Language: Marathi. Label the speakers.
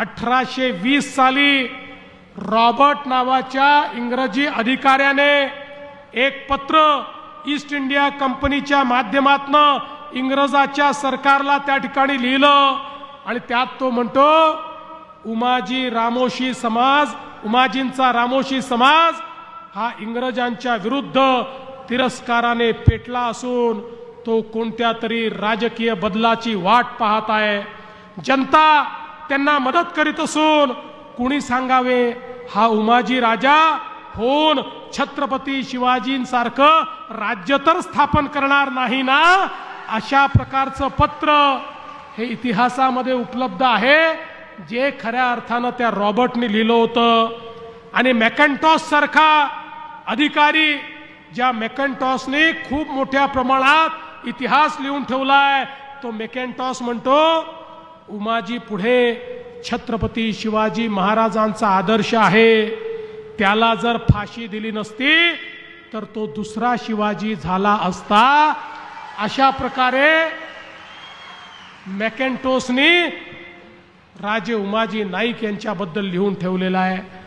Speaker 1: अठराशे वीस साली रॉबर्ट नावाच्या इंग्रजी अधिकाऱ्याने एक पत्र ईस्ट इंडिया कंपनीच्या माध्यमातनं इंग्रजाच्या सरकारला त्या ठिकाणी लिहिलं. आणि त्यात तो म्हणतो उमाजी रामोशी समाज उमाजींचा रामोशी समाज हा इंग्रजांच्या विरुद्ध तिरस्काराने पेटला असून तो कोणत्या तरी राजकीय बदलाची वाट पाहत आहे. जनता त्यांना मदत करीत असून कुणी सांगावे हा उमाजी राजा होऊन छत्रपती शिवाजींसारखं राज्य तर स्थापन करणार नाही ना? अशा प्रकारचं पत्र हे इतिहासामध्ये उपलब्ध आहे जे खऱ्या अर्थानं त्या रॉबर्टने लिहिलं होतं. आणि मॅकॅन्टॉस सारखा अधिकारी ज्या मॅकॅन्टॉसने खूप मोठ्या प्रमाणात इतिहास लिहून ठेवलाय तो मॅकॅन्टॉस म्हणतो उमाजी पुढे छत्रपती शिवाजी महाराजांचा आदर्श आहे. त्याला जर फाशी दिली नसती तर तो दुसरा शिवाजी झाला असता. अशा प्रकारे मॅकेंटोसनी राजे उमाजी नाईक यांच्याबद्दल लिहून ठेवलेला आहे.